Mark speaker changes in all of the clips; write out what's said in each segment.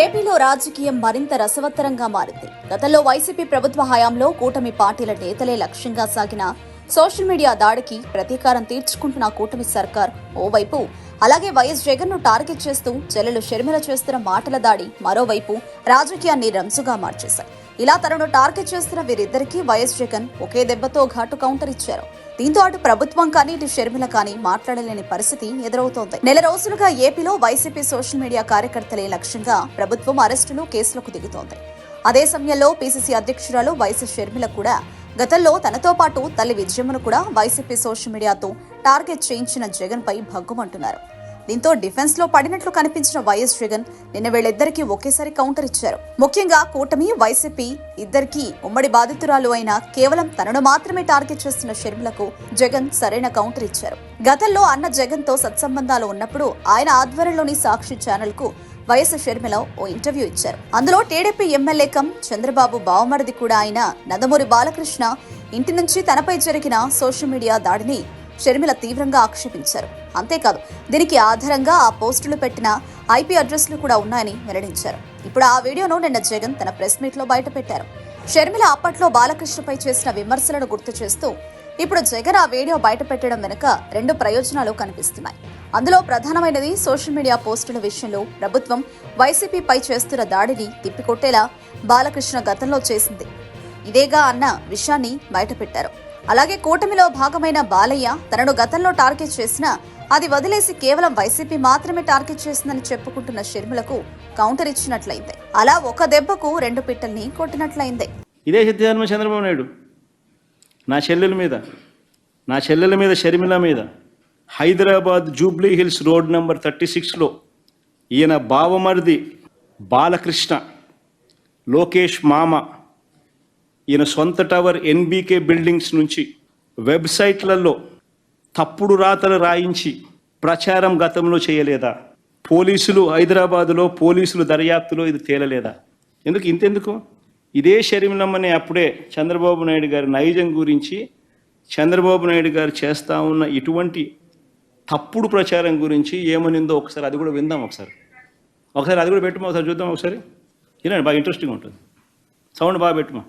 Speaker 1: ఏపీలో రాజకీయం మరింత రసవత్తరంగా మారింది. గతంలో వైసీపీ ప్రభుత్వ హయాంలో కూటమి పార్టీల నేతలే లక్ష్యంగా సాగిన సోషల్ మీడియా దాడికి ప్రతీకారం తీర్చుకుంటున్న కూటమి సర్కార్ ఓవైపు అలాగే వైఎస్ జగన్ను టార్గెట్ చేస్తూ చెల్లెలు షర్మిల చేస్తున్న మాటల దాడి మరోవైపు రాజకీయాన్ని రంసుగా మార్చేశాయి. ఇలా తనను టార్గెట్ చేస్తున్న వీరిద్దరికీ వైఎస్ జగన్ ఒకే దెబ్బతో ఘాటు కౌంటర్ ఇచ్చారు. దీంతో అటు ప్రభుత్వం కానీ ఇటు షర్మిల కానీ మాట్లాడలేని పరిస్థితి ఎదురవుతోంది. నెల రోజులుగా ఏపీలో వైసీపీ సోషల్ మీడియా కార్యకర్తలే లక్ష్యంగా ప్రభుత్వం అరెస్టులు కేసులకు దిగుతోంది. అదే సమయంలో పీసీసీ అధ్యక్షురాలు వైఎస్ షర్మిల కూడా గతంలో తనతో పాటు తల్లి విజయమ్మను కూడా వైసీపీ సోషల్ మీడియాతో టార్గెట్ చేయించిన జగన్ పై భగ్గుమంటున్నారు. దీంతో డిఫెన్స్లో పడినట్లు కనిపించిన వైఎస్ జగన్ నిన్న వీళ్ళిద్దరికీ ఒకేసారి కౌంటర్ ఇచ్చారు. ముఖ్యంగా కూటమి వైసీపీ ఇద్దరికీ ఉమ్మడి బాధితురాలు అయిన కేవలం తనను మాత్రమే టార్గెట్ చేస్తున్న షర్మిలకు జగన్ సరైన కౌంటర్ ఇచ్చారు. గతంలో అన్న జగన్తో సత్సంబంధాలు ఉన్నప్పుడు ఆయన ఆధ్వర్యంలోని సాక్షి ఛానల్కు వైఎస్ షర్మిల ఓ ఇంటర్వ్యూ ఇచ్చారు. అందులో టీడీపీ ఎమ్మెల్యే కం చంద్రబాబు బావమరిది కూడా ఆయన నందమూరి బాలకృష్ణ ఇంటి నుంచి తనపై జరిగిన సోషల్ మీడియా దాడిని షర్మిల తీవ్రంగా ఆక్షేపించారు. అంతేకాదు దీనికి ఆధారంగా ఆ పోస్టులు పెట్టిన ఐపీ అడ్రస్లు కూడా ఉన్నాయని వెల్లడించారు. ఇప్పుడు ఆ వీడియోను నిన్న జగన్ తన ప్రెస్ మీట్లో బయటపెట్టారు. షర్మిల అప్పట్లో బాలకృష్ణపై చేసిన విమర్శలను గుర్తు చేస్తూ ఇప్పుడు జగన్ ఆ వీడియో బయట పెట్టడం వెనుక రెండు ప్రయోజనాలు కనిపిస్తున్నాయి. అందులో ప్రధానమైనది సోషల్ మీడియా పోస్టుల విషయంలో ప్రభుత్వం వైసీపీపై చేస్తున్న దాడిని తిప్పికొట్టేలా బాలకృష్ణ గతంలో చేసింది. ఇదేగా అన్న విషయాన్ని బయటపెట్టారు అలాగే కూటమిలో భాగమైన బాలయ్య తనను గతంలో టార్గెట్ చేసినా అది వదిలేసి కేవలం వైసీపీ మాత్రమే టార్గెట్ చేసిందని చెప్పుకుంటున్న షర్మిలకు కౌంటర్ ఇచ్చినట్లయింది. అలా ఒక దెబ్బకు రెండు పిట్టల్ని కొట్టినట్లయింది.
Speaker 2: ఇదే చంద్రబాబు నాయుడు. నా చెల్లెల మీద నా చెల్లెల మీద షర్మిల మీద Hyderabad Jubilee Hills road number thirty సిక్స్లో ఈయన బావమరిది బాలకృష్ణ లోకేష్ మామ ఈయన సొంత టవర్ ఎన్బీకే బిల్డింగ్స్ నుంచి వెబ్సైట్లలో తప్పుడు రాతలు రాయించి ప్రచారం గతంలో చేయలేదా? పోలీసులు హైదరాబాదులో పోలీసులు దర్యాప్తులో ఇది తేలలేదా? ఎందుకు? ఇంతెందుకు? ఇదే షర్మిలమ్మని అప్పుడే చంద్రబాబు నాయుడు గారి నైజం గురించి చంద్రబాబు నాయుడు గారు చేస్తా ఉన్న ఇటువంటి తప్పుడు ప్రచారం గురించి ఏమనిందో ఒకసారి అది కూడా విందాం ఒకసారి. ఒకసారి అది కూడా పెట్టుమా ఒకసారి చూద్దాం ఒకసారి. వినండి బాగా ఇంట్రెస్టింగ్ ఉంటుంది. సౌండ్ బాగా పెట్టుమా.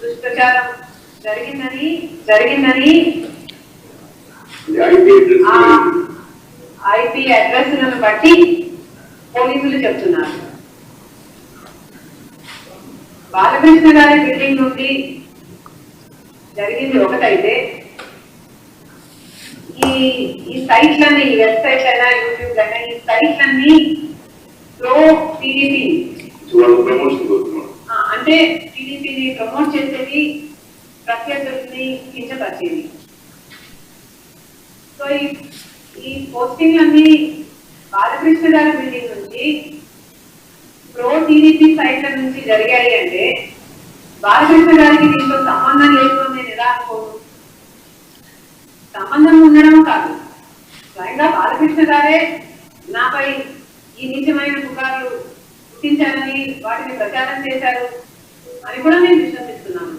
Speaker 3: దుష్ప్రచారం జరిగిందని జరిగిందని ఐపీ అడ్రస్లను బట్టి పోలీసులు చెప్తున్నారు. బాలకృష్ణ గారి బిల్డింగ్ నుండి జరిగింది ఒకటైతే ఈ ఈ సైట్లన్నీ ఈ వెబ్సైట్ అయినా యూట్యూబ్ అయినా ఈ సైట్లన్నీ ప్రో టీడీపీ అంటే టీడీపీని ప్రమోట్ చేసేది ప్రత్యర్థుల్ని కించపరిచేది. సో ఈ ఈ పోస్టింగ్లన్నీ బాలకృష్ణ గారి బిల్డింగ్ నుంచి ప్రో టీడీపీ సైట్ల నుంచి జరిగాయి అంటే బాలకృష్ణ గారికి దీంతో సంబంధం లేదు అని నేను ఎలా అనుకోను సంబంధం ఉండడం కాదు. స్వయంగా బాలకృష్ణ గారే నాపై ఈ నీచమైన పుకార్లు పుట్టించారని వాటిని ప్రచారం చేశారు అని కూడా నేను విశ్వసిస్తున్నాను.